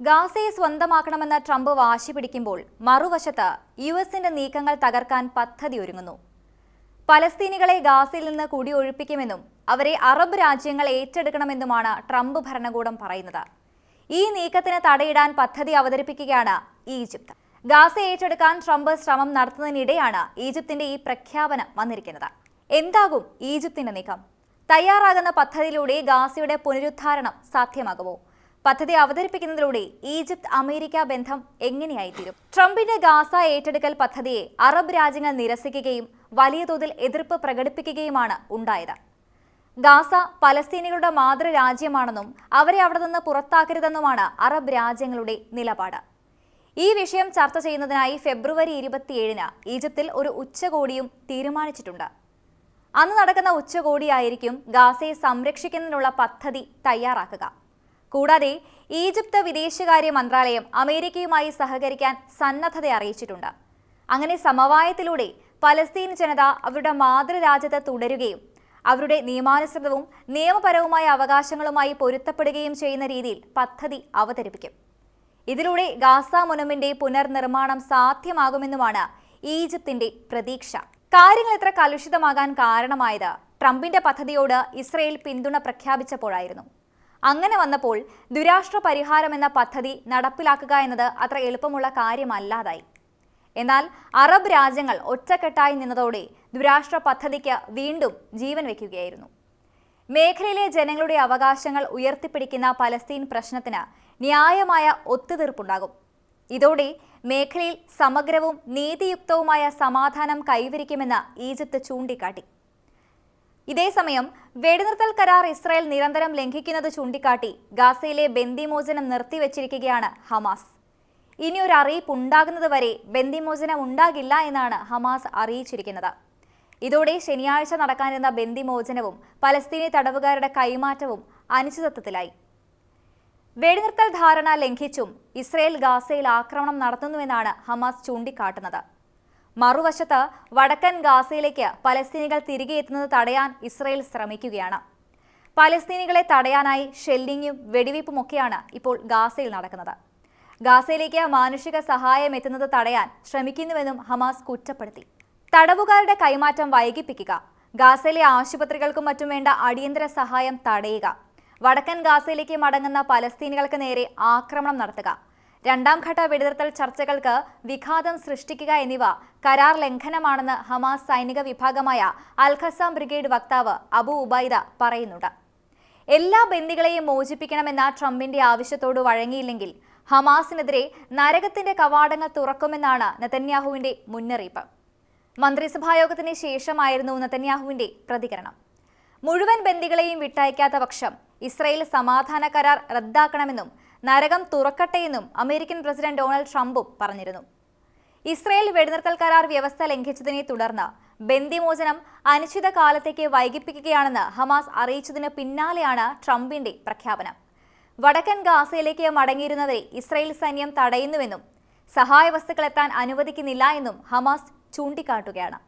ഗാസയെ സ്വന്തമാക്കണമെന്ന് Trump വാശി പിടിക്കുമ്പോൾ മറുവശത്ത് യു എസിന്റെ നീക്കങ്ങൾ തകർക്കാൻ പദ്ധതി ഒരുങ്ങുന്നു. പലസ്തീനികളെ ഗാസയിൽ നിന്ന് കുടിയൊഴിപ്പിക്കുമെന്നും അവരെ അറബ് രാജ്യങ്ങൾ ഏറ്റെടുക്കണമെന്നുമാണ് ട്രംപ് ഭരണകൂടം പറയുന്നത്. ഈ നീക്കത്തിന് തടയിടാൻ പദ്ധതി അവതരിപ്പിക്കുകയാണ് ഈജിപ്ത്. ഗാസ ഏറ്റെടുക്കാൻ ട്രംപ് ശ്രമം നടത്തുന്നതിനിടെയാണ് ഈജിപ്തിന്റെ ഈ പ്രഖ്യാപനം വന്നിരിക്കുന്നത്. എന്താകും ഈജിപ്തിന്റെ നീക്കം? തയ്യാറാകുന്ന പദ്ധതിയിലൂടെ ഗാസയുടെ പുനരുദ്ധാരണം സാധ്യമാകുമോ? പദ്ധതി അവതരിപ്പിക്കുന്നതിലൂടെ ഈജിപ്ത് അമേരിക്ക ബന്ധം എങ്ങനെയായിത്തീരും? ട്രംപിന്റെ ഗാസ ഏറ്റെടുക്കൽ പദ്ധതിയെ അറബ് രാജ്യങ്ങൾ നിരസിക്കുകയും വലിയ തോതിൽ എതിർപ്പ് പ്രകടിപ്പിക്കുകയുമാണ് ഉണ്ടായത്. ഗാസ പലസ്തീനികളുടെ മാതൃരാജ്യമാണെന്നും അവരെ അവിടെ നിന്ന് പുറത്താക്കരുതെന്നുമാണ് അറബ് രാജ്യങ്ങളുടെ നിലപാട്. ഈ വിഷയം ചർച്ച ചെയ്യുന്നതിനായി ഫെബ്രുവരി ഇരുപത്തിയേഴിന് ഈജിപ്തിൽ ഒരു ഉച്ചകോടിയും തീരുമാനിച്ചിട്ടുണ്ട്. അന്ന് നടക്കുന്ന ഉച്ചകോടിയായിരിക്കും ഗാസയെ സംരക്ഷിക്കുന്നതിനുള്ള പദ്ധതി തയ്യാറാക്കുക. കൂടാതെ ഈജിപ്ത് വിദേശകാര്യ മന്ത്രാലയം അമേരിക്കയുമായി സഹകരിക്കാൻ സന്നദ്ധത അറിയിച്ചിട്ടുണ്ട്. അങ്ങനെ സമവായത്തിലൂടെ പലസ്തീൻ ജനത അവരുടെ മാതൃരാജ്യത്ത് തുടരുകയും അവരുടെ നിയമാനുസൃതവും നിയമപരവുമായ അവകാശങ്ങളുമായി പൊരുത്തപ്പെടുകയും ചെയ്യുന്ന രീതിയിൽ പദ്ധതി അവതരിപ്പിക്കും. ഇതിലൂടെ ഗാസ മുനമിന്റെ പുനർനിർമ്മാണം സാധ്യമാകുമെന്നുമാണ് ഈജിപ്തിന്റെ പ്രതീക്ഷ. കാര്യങ്ങൾ ഇത്ര കലുഷിതമാകാൻ കാരണമായത് ട്രംപിന്റെ പദ്ധതിയോട് ഇസ്രയേൽ പിന്തുണ പ്രഖ്യാപിച്ചപ്പോഴായിരുന്നു. അങ്ങനെ വന്നപ്പോൾ ദുരാഷ്ട്ര പരിഹാരം എന്ന പദ്ധതി നടപ്പിലാക്കുക എന്നത് അത്ര എളുപ്പമുള്ള കാര്യമല്ലാതായി. എന്നാൽ അറബ് രാജ്യങ്ങൾ ഒറ്റക്കെട്ടായി നിന്നതോടെ ദുരാഷ്ട്ര പദ്ധതിക്ക് വീണ്ടും ജീവൻ വയ്ക്കുകയായിരുന്നു. മേഖലയിലെ ജനങ്ങളുടെ അവകാശങ്ങൾ ഉയർത്തിപ്പിടിക്കുന്ന പലസ്തീൻ പ്രശ്നത്തിന് ന്യായമായ ഒത്തുതീർപ്പുണ്ടാകും. ഇതോടെ മേഖലയിൽ സമഗ്രവും നീതിയുക്തവുമായ സമാധാനം കൈവരിക്കുമെന്ന് ഈജിപ്ത് ചൂണ്ടിക്കാട്ടി. ഇതേസമയം വെടിനിർത്തൽ കരാർ ഇസ്രായേൽ നിരന്തരം ലംഘിക്കുന്നത് ചൂണ്ടിക്കാട്ടി ഗാസയിലെ ബന്ദിമോചനം നിർത്തിവച്ചിരിക്കുകയാണ് ഹമാസ്. ഇനി ഒരു അറിയിപ്പ് ഉണ്ടാകുന്നതുവരെ ബന്ദിമോചനം ഉണ്ടാകില്ല എന്നാണ് ഹമാസ് അറിയിച്ചിരിക്കുന്നത്. ഇതോടെ ശനിയാഴ്ച നടക്കാനിരുന്ന ബന്ദിമോചനവും പലസ്തീനി തടവുകാരുടെ കൈമാറ്റവും അനിശ്ചിതത്വത്തിലായി. വെടിനിർത്തൽ ധാരണ ലംഘിച്ചും ഇസ്രയേൽ ഗാസയിൽ ആക്രമണം നടത്തുന്നുവെന്നാണ് ഹമാസ് ചൂണ്ടിക്കാട്ടുന്നത്. മറുവശത്ത് വടക്കൻ ഗാസയിലേക്ക് പലസ്തീനികൾ തിരികെ എത്തുന്നത് തടയാൻ ഇസ്രയേൽ ശ്രമിക്കുകയാണ്. പലസ്തീനികളെ തടയാനായി ഷെല്ലിങ്ങും വെടിവയ്പുമൊക്കെയാണ് ഇപ്പോൾ ഗാസയിൽ നടക്കുന്നത്. ഗാസയിലേക്ക് മാനുഷിക സഹായം എത്തുന്നത് തടയാൻ ശ്രമിക്കുന്നുവെന്നും ഹമാസ് കുറ്റപ്പെടുത്തി. തടവുകാരുടെ കൈമാറ്റം വൈകിപ്പിക്കുക ഗാസയിലെ ആശുപത്രികൾക്കും മറ്റും വേണ്ട അടിയന്തര സഹായം തടയുക വടക്കൻ ഗാസയിലേക്ക് മടങ്ങുന്ന പലസ്തീനികൾക്ക് നേരെ ആക്രമണം നടത്തുക രണ്ടാം ഘട്ട വെടിനിർത്തൽ ചർച്ചകൾക്ക് വിഘാതം സൃഷ്ടിക്കുക എന്നിവ കരാർ ലംഘനമാണെന്ന് ഹമാസ് സൈനിക വിഭാഗമായ അൽഖസാം ബ്രിഗേഡ് വക്താവ് അബു ഉബൈദ പറയുന്നുണ്ട്. എല്ലാ ബന്ദികളെയും മോചിപ്പിക്കണമെന്ന ട്രംപിന്റെ ആവശ്യത്തോട് വഴങ്ങിയില്ലെങ്കിൽ ഹമാസിനെതിരെ നരകത്തിന്റെ കവാടങ്ങൾ തുറക്കുമെന്നാണ് നെതന്യാഹുവിന്റെ മുന്നറിയിപ്പ്. മന്ത്രിസഭായോഗത്തിന് ശേഷമായിരുന്നു നെതന്യാഹുവിന്റെ പ്രതികരണം. മുഴുവൻ ബന്ദികളെയും വിട്ടയക്കാത്ത പക്ഷം ഇസ്രയേൽ സമാധാന കരാർ റദ്ദാക്കണമെന്നും നരകം തുറക്കട്ടെയെന്നും അമേരിക്കൻ പ്രസിഡന്റ് ഡൊണാൾഡ് ട്രംപും പറഞ്ഞിരുന്നു. ഇസ്രയേൽ വെടിനിർത്തൽ കരാർ വ്യവസ്ഥ ലംഘിച്ചതിനെ തുടർന്ന് ബന്ദിമോചനം അനിശ്ചിതകാലത്തേക്ക് വൈകിപ്പിക്കുകയാണെന്ന് ഹമാസ് അറിയിച്ചതിന് പിന്നാലെയാണ് ട്രംപിന്റെ പ്രഖ്യാപനം. വടക്കൻ ഗാസയിലേക്ക് മടങ്ങിയിരുന്നവരെ ഇസ്രയേൽ സൈന്യം തടയുന്നുവെന്നും സഹായ വസ്തുക്കൾ എത്താൻ അനുവദിക്കുന്നില്ല എന്നും ഹമാസ് ചൂണ്ടിക്കാട്ടുകയാണ്.